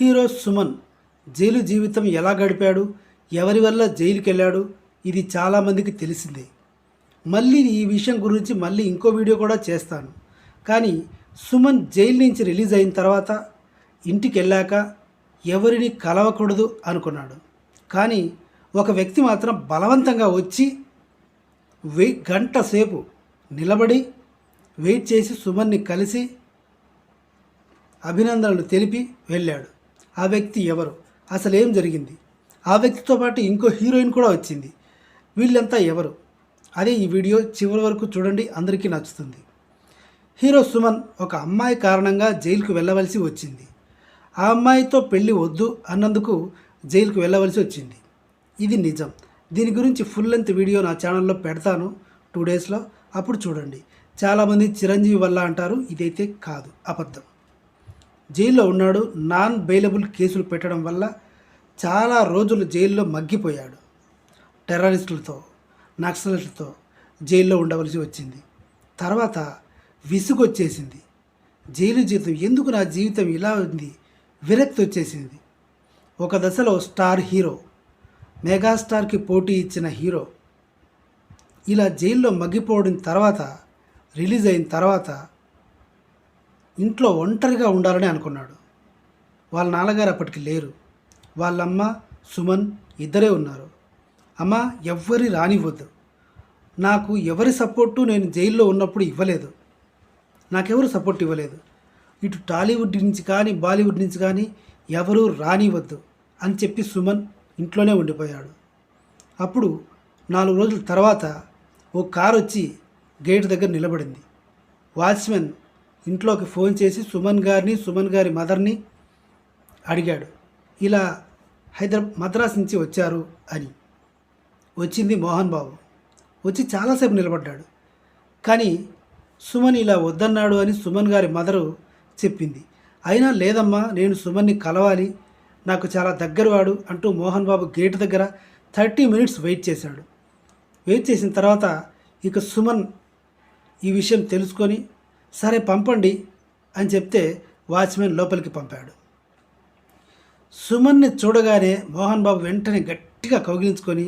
Hero Suman jail జీవితం ఎలా గడిపాడు ఎవరి వల్ల జైలుకి వెళ్ళాడు ఇది చాలామందికి తెలిసిందే. మళ్ళీ ఈ విషయం గురించి మళ్ళీ ఇంకో వీడియో కూడా చేస్తాను. కానీ సుమన్ జైలు నుంచి రిలీజ్ అయిన తర్వాత ఇంటికి వెళ్ళాక ఎవరిని కలవకూడదు అనుకున్నాడు. కానీ ఒక వ్యక్తి మాత్రం బలవంతంగా వచ్చి వెయ్యి గంట సేపు నిలబడి వెయిట్ చేసి సుమన్ని కలిసి అభినందనలు తెలిపి వెళ్ళాడు. ఆ వ్యక్తి ఎవరు? అసలు ఏం జరిగింది? ఆ వ్యక్తితో పాటు ఇంకో హీరోయిన్ కూడా వచ్చింది. వీళ్ళంతా ఎవరు? అదే ఈ వీడియో చివరి వరకు చూడండి అందరికీ నచ్చుతుంది. హీరో సుమన్ ఒక అమ్మాయి కారణంగా జైలుకు వెళ్ళవలసి వచ్చింది. ఆ అమ్మాయితో పెళ్ళి వద్దు అన్నందుకు జైలుకు వెళ్ళవలసి వచ్చింది. ఇది నిజం. దీని గురించి ఫుల్ లెంత్ వీడియో నా ఛానల్లో పెడతాను. టూ డేస్లో అప్పుడు చూడండి. చాలామంది చిరంజీవి వల్ల అంటారు ఇదైతే కాదు అబద్ధం. జైల్లో ఉన్నాడు. నాన్ బెయిలబుల్ కేసులు పెట్టడం వల్ల చాలా రోజులు జైల్లో మగ్గిపోయాడు. టెర్రరిస్టులతో నక్సలతో జైల్లో ఉండవలసి వచ్చింది. తర్వాత విసుగొచ్చేసింది. జైలు జీవితం ఎందుకు నా జీవితం ఇలా ఉంది? విరక్తి వచ్చేసింది. ఒక దశలో స్టార్ హీరో మెగాస్టార్కి పోటీ ఇచ్చిన హీరో ఇలా జైల్లో మగ్గిపోవడం తర్వాత రిలీజ్ అయిన తర్వాత ఇంట్లో ఒంటరిగా ఉండాలని అనుకున్నాడు. వాళ్ళ నాన్నగారు అప్పటికి లేరు. వాళ్ళమ్మ సుమన్ ఇద్దరే ఉన్నారు. అమ్మ ఎవ్వరి రానివ్వద్దు. నాకు ఎవరి సపోర్టు నేను జైల్లో ఉన్నప్పుడు ఇవ్వలేదు. నాకెవరు సపోర్ట్ ఇవ్వలేదు. ఇటు టాలీవుడ్ నుంచి కానీ బాలీవుడ్ నుంచి కానీ ఎవరూ రానివ్వద్దు అని చెప్పి సుమన్ ఇంట్లోనే ఉండిపోయాడు. అప్పుడు నాలుగు రోజుల తర్వాత ఓ కారు వచ్చి గేట్ దగ్గర నిలబడింది. వాచ్మెన్ ఇంట్లోకి ఫోన్ చేసి సుమన్ గారిని సుమన్ గారి మదర్ని అడిగాడు. ఇలా హైదరాబాద్ మద్రాస్ నుంచి వచ్చారు అని. వచ్చింది మోహన్ బాబు. వచ్చి చాలాసేపు నిలబడ్డాడు. కానీ సుమన్ ఇలా వద్దన్నాడు అని సుమన్ గారి మదరు చెప్పింది. అయినా లేదమ్మా నేను సుమన్ని కలవాలి. నాకు చాలా దగ్గరవాడు అంటూ మోహన్ బాబు గేట్ దగ్గర థర్టీ మినిట్స్ వెయిట్ చేశాడు. వెయిట్ చేసిన తర్వాత ఇక సుమన్ ఈ విషయం తెలుసుకొని సరే పంపండి అని చెప్తే వాచ్మెన్ లోపలికి పంపాడు. సుమన్ని చూడగానే మోహన్ బాబు వెంటనే గట్టిగా కౌగిలించుకొని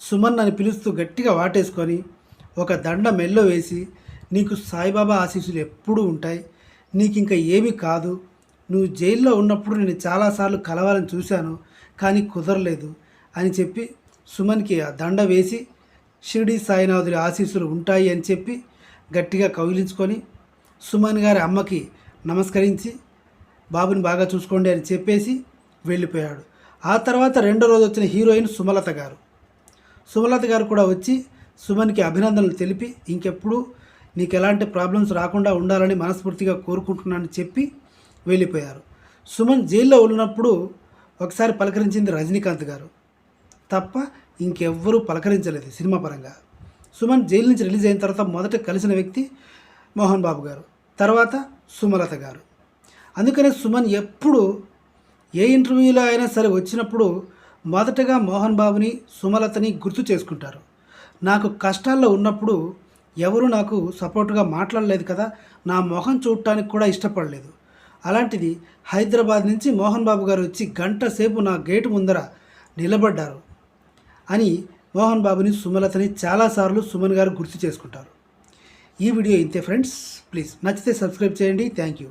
సుమన్ అని పిలుస్తూ గట్టిగా వాటేసుకొని ఒక దండ మెల్లో వేసి నీకు సాయిబాబా ఆశీస్సులు ఎప్పుడూ ఉంటాయి నీకు ఇంకా ఏమీ కాదు నువ్వు జైల్లో ఉన్నప్పుడు నేను చాలాసార్లు కలవాలని చూశాను కానీ కుదరలేదు అని చెప్పి సుమన్కి ఆ దండ వేసి షిరిడి సాయినాథుడి ఆశీస్సులు ఉంటాయి అని చెప్పి గట్టిగా కౌగిలించుకొని సుమన్ గారి అమ్మకి నమస్కరించి బాబుని బాగా చూసుకోండి అని చెప్పేసి వెళ్ళిపోయాడు. ఆ తర్వాత రెండో రోజు వచ్చిన హీరోయిన్ సుమలత గారు. సుమలత గారు కూడా వచ్చి సుమన్కి అభినందనలు తెలిపి ఇంకెప్పుడు నీకు ఎలాంటి ప్రాబ్లమ్స్ రాకుండా ఉండాలని మనస్ఫూర్తిగా కోరుకుంటున్నానని చెప్పి వెళ్ళిపోయారు. సుమన్ జైల్లో ఉన్నప్పుడు ఒకసారి పలకరించింది రజనీకాంత్ గారు. తప్ప ఇంకెవ్వరూ పలకరించలేదు సినిమా పరంగా. సుమన్ జైలు నుంచి రిలీజ్ అయిన తర్వాత మొదట కలిసిన వ్యక్తి మోహన్ బాబు గారు తర్వాత సుమలత గారు. అందుకనే సుమన్ ఎప్పుడు ఏ ఇంటర్వ్యూలో అయినా సరే వచ్చినప్పుడు మొదటగా మోహన్ బాబుని సుమలతని గుర్తు చేసుకుంటారు. నాకు కష్టాల్లో ఉన్నప్పుడు ఎవరు నాకు సపోర్టుగా మాట్లాడలేదు కదా నా మొహం చూడటానికి కూడా ఇష్టపడలేదు. అలాంటిది హైదరాబాద్ నుంచి మోహన్ బాబు గారు వచ్చి గంట సేపు నా గేటు ముందర నిలబడ్డారు అని మోహన్ బాబుని సుమలతని చాలాసార్లు సుమన్ గారు గుర్తు చేసుకుంటారు. ఈ వీడియో ఇంతే ఫ్రెండ్స్ ప్లీజ్ నచ్చితే సబ్స్క్రైబ్ చేయండి. Thank you